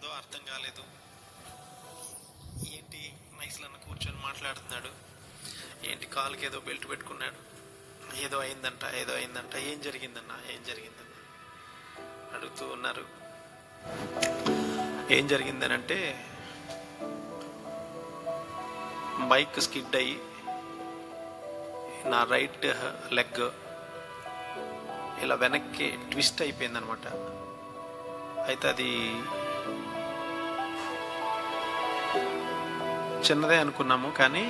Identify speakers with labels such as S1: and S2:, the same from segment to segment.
S1: జరిగిందో అర్థం కాలేదు. ఏంటి నైస్లన్న కూర్చొని మాట్లాడుతున్నాడు? ఏంటి కాలుకి ఏదో బెల్ట్ పెట్టుకున్నాడు? ఏదో అయిందంట ఏదో అయిందంట ఏం జరిగిందన్న ఏం జరిగిందన్న? అడుగుతూ ఉన్నారు. ఏం జరిగిందనంటే బైక్ స్కిడ్ అయ్యి నా రైట్ లెగ్ ఇలా వెనక్కి ట్విస్ట్ అయిపోయిందనమాట. అయితే అది చిన్నదే అనుకున్నాము కానీ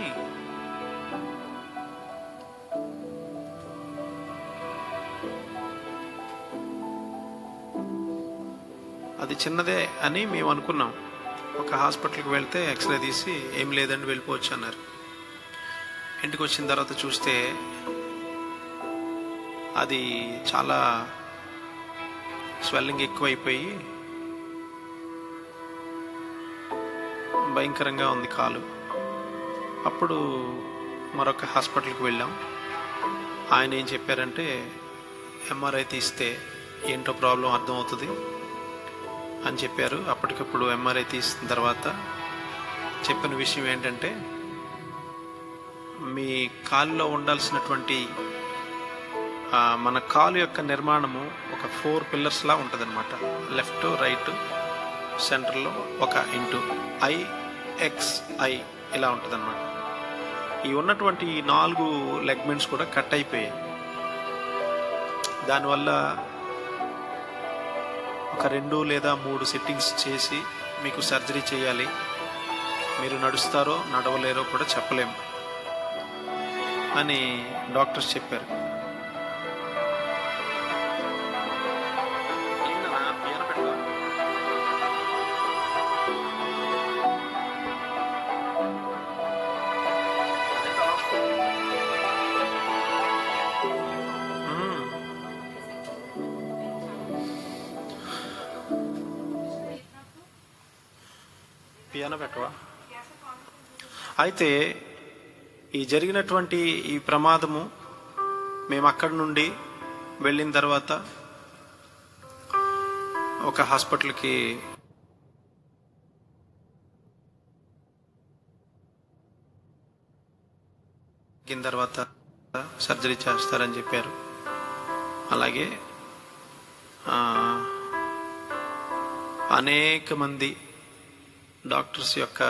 S1: అది చిన్నదే అని మేము అనుకున్నాం. ఒక హాస్పిటల్కి వెళ్తే ఎక్స్రే తీసి ఏం లేదండి వెళ్ళిపోవచ్చు అన్నారు. ఇంటికి వచ్చిన తర్వాత చూస్తే అది చాలా స్వెల్లింగ్ ఎక్కువైపోయి భయంకరంగా ఉంది కాలు. అప్పుడు మరొక హాస్పిటల్కి వెళ్ళాం. ఆయన ఏం చెప్పారంటే ఎంఆర్ఐ తీస్తే ఏంటో ప్రాబ్లం అర్థమవుతుంది అని చెప్పారు. అప్పటికప్పుడు ఎంఆర్ఐ తీసిన తర్వాత చెప్పిన విషయం ఏంటంటే మీ కాలులో ఉండాల్సినటువంటి మన కాలు యొక్క నిర్మాణము ఒక ఫోర్ పిల్లర్స్లా ఉంటుంది అనమాట లెఫ్ట్ రైట్ సెంటర్లో ఒక ఇంటూ ఐ ఇలా ఉంటుంది అన్నమాట ఈ ఉన్నటువంటి నాలుగు లెగ్మెంట్స్ కూడా కట్ అయిపోయాయి. దానివల్ల ఒక రెండు లేదా మూడు సిట్టింగ్స్ చేసి మీకు సర్జరీ చేయాలి. మీరు నడుస్తారో నడవలేరో కూడా చెప్పలేము. అని డాక్టర్స్ చెప్పారు. పియానో పెట్టవా అయితే ఈ జరిగినటువంటి ఈ ప్రమాదము మేము అక్కడి నుండి వెళ్ళిన తర్వాత ఒక హాస్పిటల్కి తర్వాత సర్జరీ చేస్తారని చెప్పారు. అలాగే అనేక మంది డాక్టర్స్ యొక్క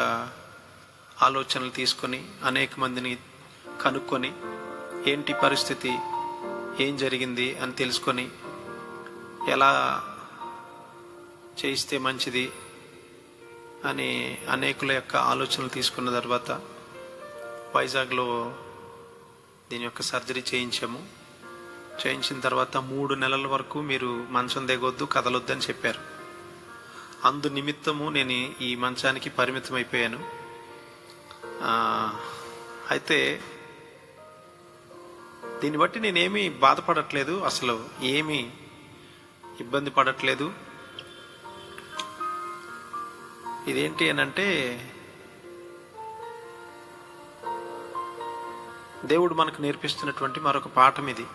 S1: ఆలోచనలు తీసుకొని అనేక మందిని కనుక్కొని ఏంటి పరిస్థితి ఏం జరిగింది అని తెలుసుకొని ఎలా చేయిస్తే మంచిది అని అనేకుల యొక్క ఆలోచనలు తీసుకున్న తర్వాత వైజాగ్లో దీని యొక్క సర్జరీ చేయించాము. చేయించిన తర్వాత మూడు నెలల వరకు మీరు మంచం దిగొద్దు కదలొద్దు అని చెప్పారు. అందు నిమిత్తము నేను ఈ మంచానికి పరిమితం అయిపోయాను అయితే దీన్ని బట్టి నేనేమీ బాధపడట్లేదు అసలు ఏమీ ఇబ్బంది పడట్లేదు. ఇదేంటి అని అంటే దేవుడు మనకు నేర్పిస్తున్నటువంటి మరొక పాఠం ఇది.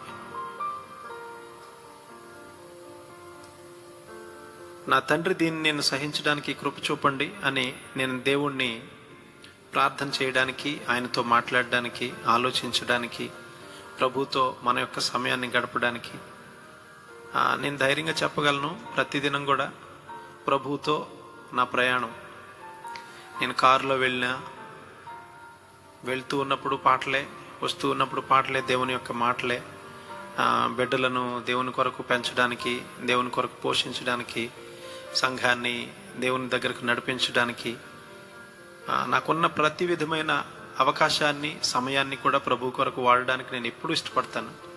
S1: నా తండ్రి దీన్ని నేను సహించడానికి కృప చూపండి అని నేను దేవుణ్ణి ప్రార్థన చేయడానికి ఆయనతో మాట్లాడడానికి ఆలోచించడానికి ప్రభుతో మన యొక్క సమయాన్ని గడపడానికి. నేను ధైర్యంగా చెప్పగలను ప్రతిదినం కూడా ప్రభుతో నా ప్రయాణం. నేను కారులో వెళ్ళినా వెళ్తూ ఉన్నప్పుడు పాటలే వస్తూ ఉన్నప్పుడు పాటలే దేవుని యొక్క మాటలే. బిడ్డలను దేవుని కొరకు పెంచడానికి దేవుని కొరకు పోషించడానికి సంఘాన్ని దేవుని దగ్గరకు నడిపించడానికి నాకున్న ప్రతి విధమైన అవకాశాన్ని సమయాన్ని కూడా ప్రభు కొరకు వాడడానికి నేను ఎప్పుడూ ఇష్టపడతాను.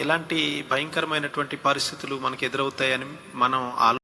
S1: ఇలాంటి భయంకరమైనటువంటి పరిస్థితులు మనకు ఎదురవుతాయని మనం ఆలో